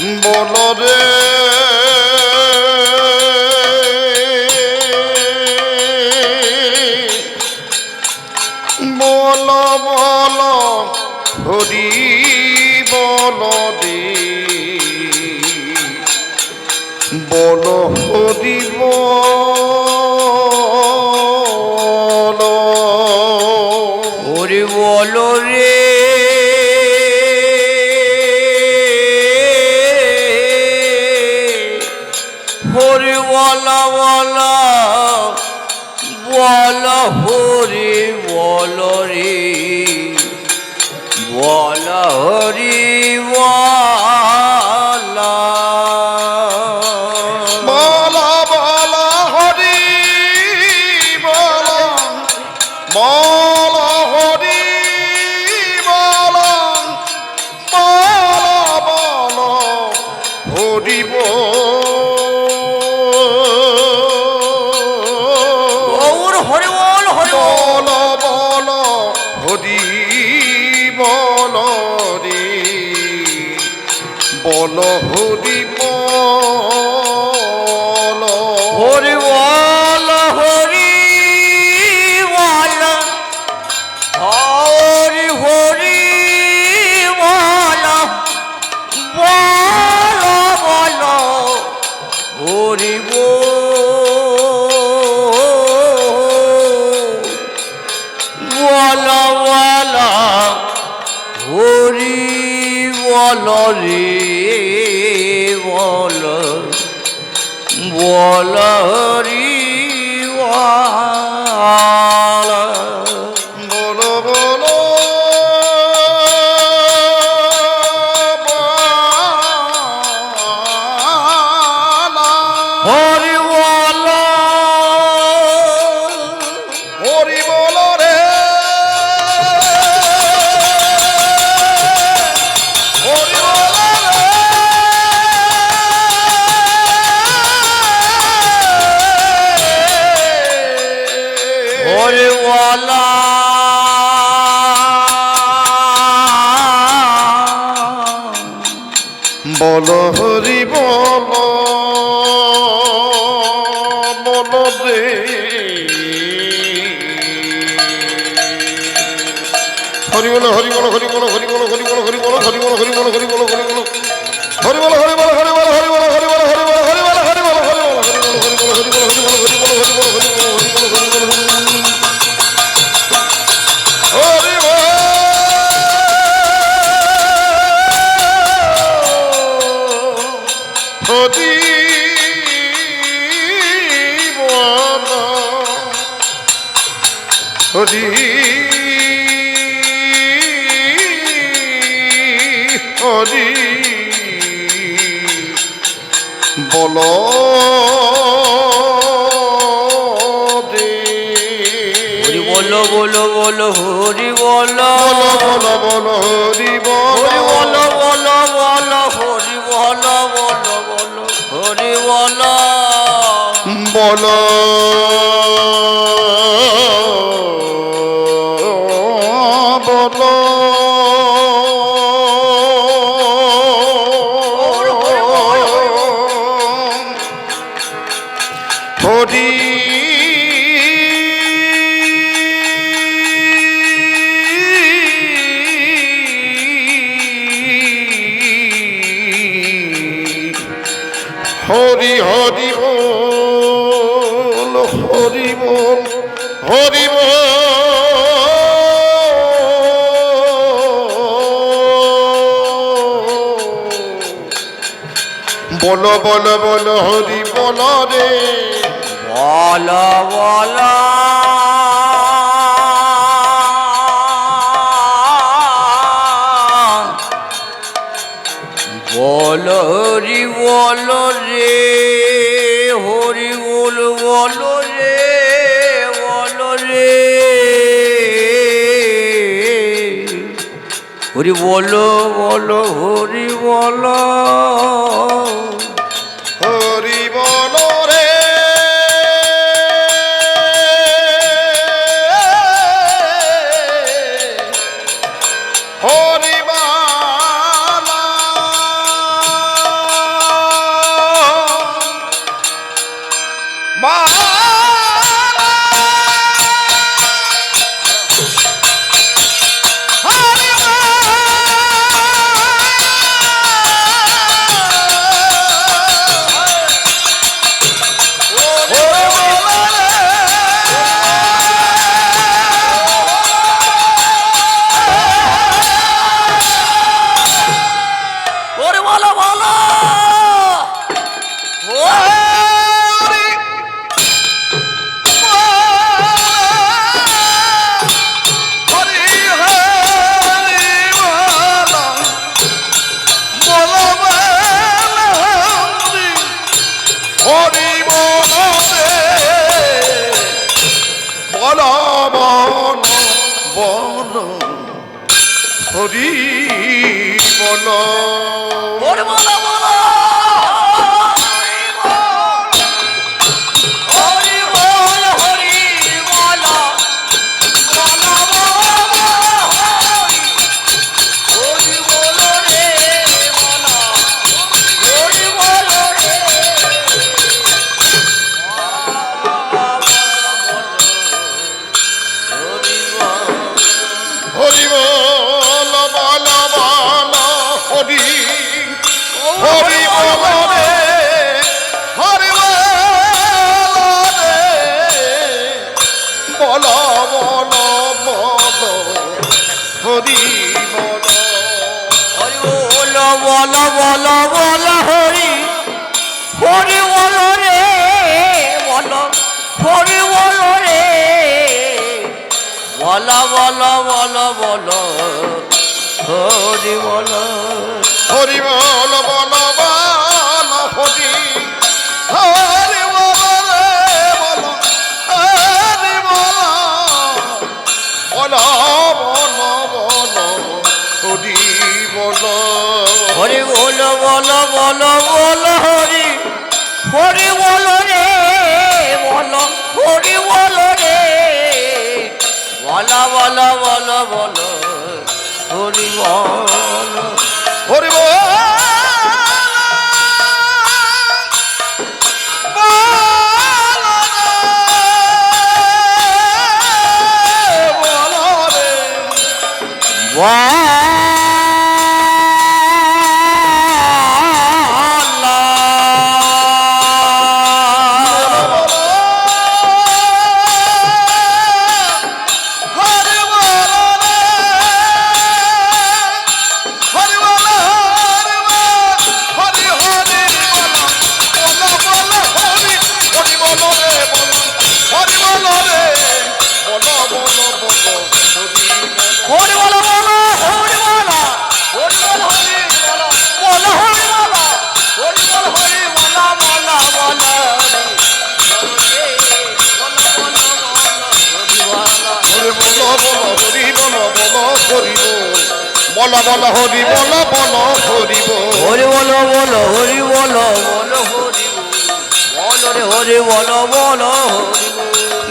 বল রে। বল বল হরি বল রে। বল হরি বল। ওরে বলো রে। হরে বলা বলা বল হরি বল রে। বল হরি বলা বল রে বল বল হরি বল হরি বল বল রে হরি বল হরি বল হরি বল হরি বল হরি বল হরি বল হরি বল হরি বল হরি বল হরি বল হরি বল হরি বল হরি বল হরি বল বল হরি হরি বল বল বল বল হরি বল। বল বল বল বল বল। হরি। হরি হরি বল বল বল, হরি বল রে। বল বল। বল, হরি বল রে, হরি বল বল রে বল রে। হরি বল বল, হরি বল। বল বল বল বল বল হরি বল হরি বল বল বল হরি হরি বল বল হরি বল বল বল বল হরি বল হরি বল বল বল বল হরি হরি বল বলো বলো বলো হরি বল। হরি বল। বল হরি বল বল হরি বল হরি বল বল হরি বল বল হরি বল রে হরি বল বল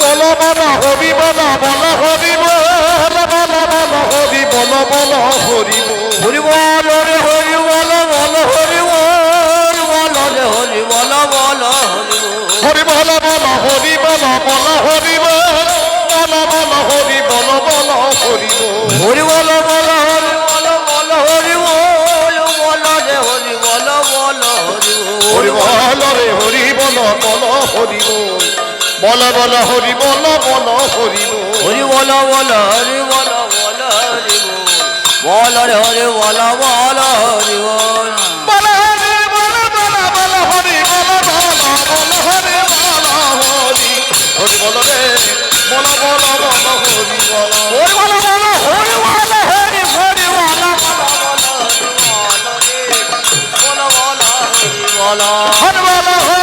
হরি বল বল হরি বল বল হরি বল বল বল হরি বল বল হরি বল হরি বল রে হরি বল বল হরি বল বল রে হরি বল বল হরি বল বল হরি বল বল হরি বল বল বল হরি বল বল হরি বল হরি বল বল বল বল হরি বল বল বল হরি বল বল হরি বল হরি বল বল হরি বল বল হরি বল বল হরি বল বল হরি বল বল হরি বল বল বল বল বল বল হরি বল হরি বল রে বল বল বল হরি বল হরি বল বল হরি বল হরি হরি বল বল বল হরি বল হরি বল হরি বল